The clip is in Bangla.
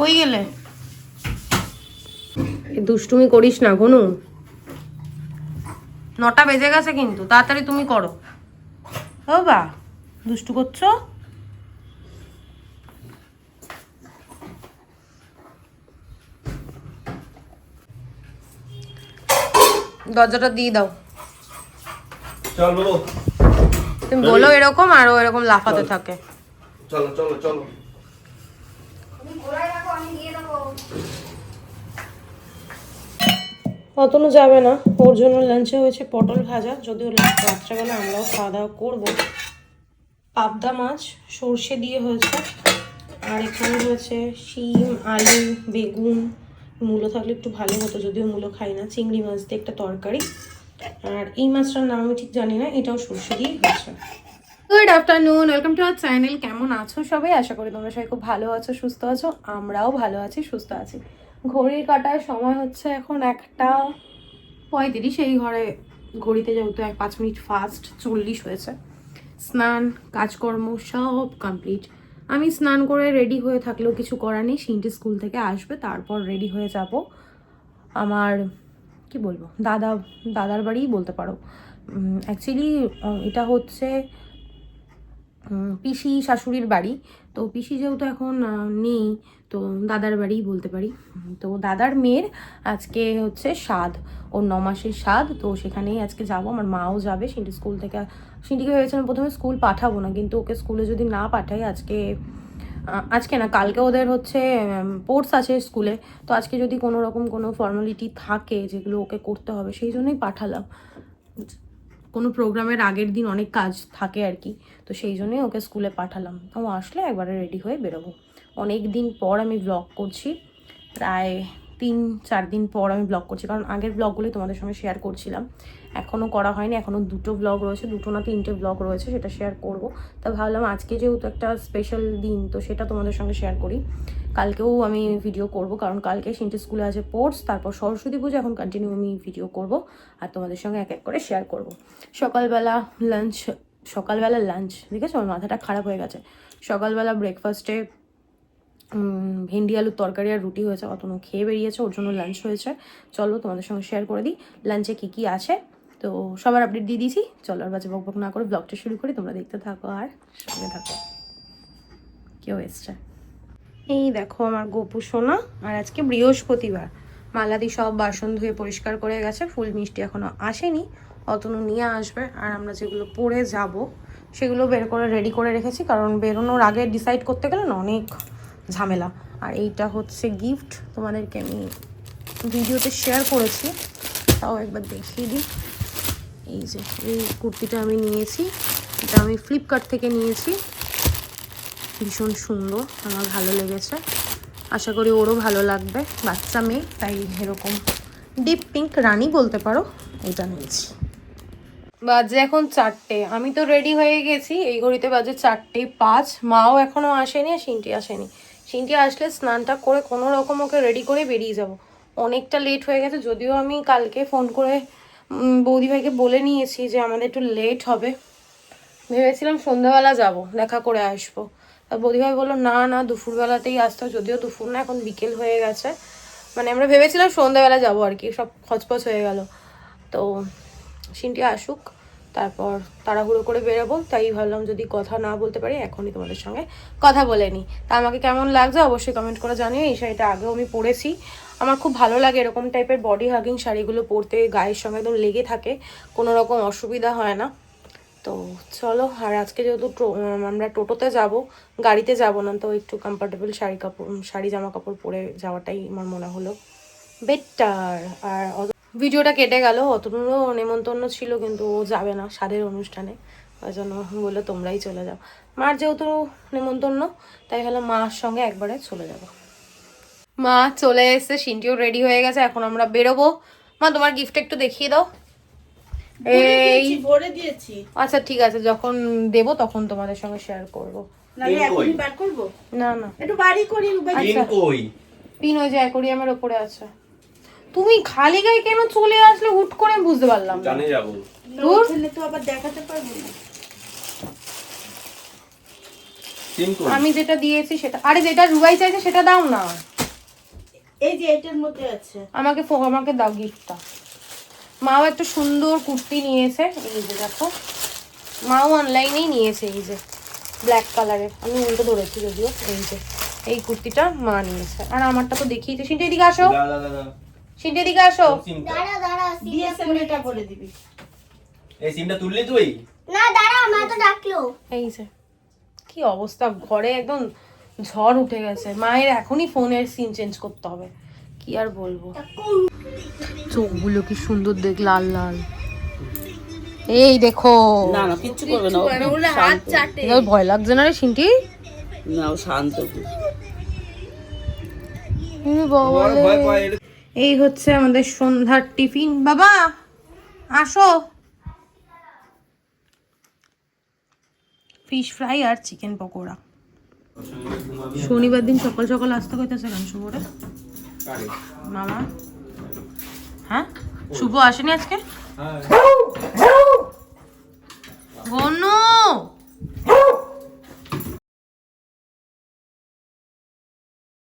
কই গেলে? দুষ্টুমি করিস না গনু। নটা বেজে গেছে কিন্তু তাড়াতাড়ি তুমি করো। ও বা দুষ্টু করছ? দরজাটা দিয়ে দাও। চল বলো তুমি বলো এরকম আরও এরকম লাফাতে থাকে। চলো চলো চলো। অতনু যাবে না। ওর জন্য লাঞ্চে হয়েছে পটল ভাজা। যদিও রাত্রেবেলা আমরাও খাওয়া দাওয়া করব। পাবদা মাছ, সর্ষে দিয়ে হয়েছে। আর এখানে হয়েছে শিম, আলু, বেগুন। মূলো থাকলে একটু ভালো হতো, যদিও মূলো খাই না। চিংড়ি মাছ দিয়ে একটা তরকারি। আর এই মাছটার নাম আমি ঠিক জানি না, এটাও সর্ষে দিয়ে হয়েছে। Good afternoon welcome to our channel কেমন আছো সবাই? আশা করি তোমরা সবাই খুব ভালো আছো, সুস্থ আছো। আমরাও ভালো আছি, সুস্থ আছি। ঘড়ির কাটার সময় হচ্ছে এখন একটা পঁয়ত্রিশ। এই ঘরে ঘড়িতে যেহেতু এক পাঁচ মিনিট ফাস্ট চল্লিশ হয়েছে। স্নান, কাজকর্ম সব কমপ্লিট আমি স্নান করে রেডি হয়ে থাকলেও কিছু করার নেই। সিনটি স্কুল থেকে আসবে, তারপর রেডি হয়ে যাব। আমার, কি বলব? দাদা, দাদার বাড়িই বলতে পারো। অ্যাকচুয়ালি এটা হচ্ছে পিসি শাশুড়ির বাড়ি। তো পিসি যেহেতু এখন নেই, তো দাদার বাড়িই বলতে পারি। তো দাদার মেয়ের আজকে হচ্ছে স্বাদ ওর ন মাসের স্বাদ তো সেখানেই আজকে যাব, আমার মাও যাবে। সিন্টি স্কুল থেকে সিন্টিকে ভেবেছিলাম প্রথমে স্কুল পাঠাবো না, কিন্তু ওকে স্কুলে যদি না পাঠাই আজকে আজকে না, কালকে ওদের হচ্ছে স্পোর্টস আছে স্কুলে। তো আজকে যদি কোনো রকম কোনো ফর্মালিটি থাকে যেগুলো ওকে করতে হবে, সেই জন্যই পাঠালাম। কোনো প্রোগ্রামের আগের দিন অনেক কাজ থাকে আর কি। তো সেই জন্যই ওকে স্কুলে পাঠালাম। ও আসলে একবারে রেডি হয়ে বেরোবো। অনেক দিন পর আমি ব্লগ করছি। প্রায় তিন, চার দিন পর আমি ব্লগ করছি। কারণ আগের ব্লগগুলোই তোমাদের সঙ্গে শেয়ার করছিলাম। এখনও করা হয়নি, এখনও দুটো ব্লগ রয়েছে, দুটো না তিনটে ব্লগ রয়েছে, সেটা শেয়ার করব। তা ভাবলাম আজকে যেহেতু একটা স্পেশাল দিন, তো সেটা তোমাদের সঙ্গে শেয়ার করি। কালকেও আমি ভিডিও করব, কারণ কালকে সিনটি স্কুলে আছে স্পোর্টস তারপর সরস্বতী পুজো, এখন কন্টিনিউ আমি ভিডিও করব আর তোমাদের সঙ্গে এক এক করে শেয়ার করব। সকালবেলা লাঞ্চ সকালবেলা লাঞ্চ দেখেছ? আমার মাথাটা খারাপ হয়ে গেছে। সকালবেলা ব্রেকফাস্টে ভেন্ডি, আলুর তরকারি আর রুটি হয়েছে, অতনু খেয়ে বেরিয়েছে, ওর জন্য লাঞ্চ হয়েছে। চলো তোমাদের সঙ্গে শেয়ার করে দিই লাঞ্চে কী কী আছে। তো সবার আপডেট দিয়ে দিয়েছি, চলো আর বাজে বক বক না করে ব্লগটা শুরু করি, তোমরা দেখতে থাকো আর সঙ্গে থাকো। কেউ এসছে এই দেখো আমার গোপু সোনা, আর আজকে বৃহস্পতিবার। মালাদি সব বাসন ধুয়ে পরিষ্কার করে গেছে, ফুল মিষ্টি এখনও আসেনি, অতনু নিয়ে আসবে, আর আমরা যেগুলো পরে যাব, সেগুলো বের করে রেডি করে রেখেছি, কারণ বেরোনোর আগে ডিসাইড করতে গেলে না অনেক ঝামেলা। আর এইটা হচ্ছে গিফট তোমাদেরকে আমি ভিডিওতে শেয়ার করেছি। তাও একবার দেখিয়ে দিই। এই যে, এই কুর্তিটা আমি নিয়েছি। এটা আমি ফ্লিপকার্ট থেকে নিয়েছি। ভীষণ সুন্দর, আমার ভালো লেগেছে। আশা করি ওরও ভালো লাগবে। বাচ্চা মেয়ে, তাই এরকম ডিপ পিঙ্ক রানি বলতে পারো, এটা নিয়েছি। বাজে এখন চারটে। আমি তো রেডি হয়ে গেছি। এই ঘড়িতে বাজে চারটে পাঁচ। মাও এখনও আসেনি আর সিনটি আসেনি। সিনটি আসলে স্নানটা করে কোনো রকম ওকে রেডি করে বেরিয়ে যাব। অনেকটা লেট হয়ে গেছে, যদিও আমি কালকে ফোন করে বৌদিভাইকে বলে নিয়েছি যে আমাদের একটু লেট হবে। ভেবেছিলাম সন্ধ্যাবেলা যাব, দেখা করে আসব। বৌদিভাই বলল, না না, দুপুরবেলাতেই আসতে যদিও দুপুর না, এখন বিকেল হয়ে গেছে। মানে আমরা ভেবেছিলাম সন্ধ্যাবেলা যাব আর কি, সব খচপচ হয়ে গেল। তো সিনটি আসুক। তারপর তাড়াহুড়ো করে বেরোবো, তাই ভাবলাম যদি কথা না বলতে পারি, এখনই তোমাদের সঙ্গে কথা বলে নিই। তা আমাকে কেমন লাগছে অবশ্যই কমেন্ট করে জানিও, এই শাড়িটা আগেও আমি পরেছি। আমার খুব ভালো লাগে এরকম টাইপের বডি হাগিং শাড়িগুলো পরতে, গায়ের সঙ্গে একদম লেগে থাকে, কোনো রকম অসুবিধা হয় না। তো চলো, আর আজকে যেহেতু আমরা টোটোতে যাব, গাড়িতে যাব না, তো একটু কমফোর্টেবল শাড়ি কাপড় শাড়ি জামা কাপড় পরে যাওয়াটাই আমার মনে হলো বেটার আর ভিডিওটা কেটে গেল অতনুরও নেমন্তন্ন ছিল কিন্তু ও যাবে না স্বাদের অনুষ্ঠানে। ওই জন্য বলল তোমরাই চলে যাও। মার যেহেতু নেমন্তন্ন তাই হলো মার সঙ্গে একবারে চলে যাব। মা চলে এসেছে সিনটিও রেডি হয়ে গেছে এখন আমরা বেরোবো। মা তোমার গিফট একটু দেখিয়ে দাও। এই ভরে দিয়েছি। আচ্ছা ঠিক আছে যখন দেব তখন তোমাদের সঙ্গে শেয়ার করব। না না একটু বাড়ি করি আচ্ছা। পিন ওই যে অ্যাকোরিয়ামের আছে। তুমি খালি গায়ে কেন চলে আসলে? হুট করে বুঝতে পারলাম না। জানে যাব। দূর। তো আবার দেখাতে পারব না। আমি যেটা দিয়েছি সেটা আরে যেটা রুবাই চাইছে সেটা দাও না। এই যে এটার মধ্যে আছে। আমাকে ফো- আমাকে দাও গিফটটা। মাও একটা সুন্দর কুর্তি নিয়েছে। এই যে দেখো। মাও অনলাইনেই নিয়েছে এই যে ব্ল্যাক কালারের আমি উল্টো ধরেছি যদিও। এই যে এই কুর্তিটা মা নিয়েছে। আর আমারটা তো দেখিয়েছে। সিনটা এদিকে আসো। সিনটা এদিকে আসো। দাঁড়া দাঁড়া এটা করে দিবি। এই সিমটা তুললি তুই? না দাঁড়া মা তো ডাকলো। এই যে কি অবস্থা? ঘরে একদম ঝড় উঠে গেছে। মায়ের এখনই ফোনের সিম চেঞ্জ করতে হবে। কি আর বলব? চোখগুলো কি সুন্দর দেখ লাল লাল। এই দেখো। না না কিচ্ছু করবে না ও হাত। চাটে। ভয় লাগছে না রে সিনটি? না ও শান্ত। বাবা। ভয় পায় এই হচ্ছে আমাদের সন্ধ্যার টিফিন। বাবা আসো। ফিশ ফ্রাই আর চিকেন পকোড়া। শনিবার দিন সকাল সকাল আসতে কইতেছে কেন শুভরে মামা। হ্যাঁ? শুভ আসেনি আজকে? হ্যাঁ।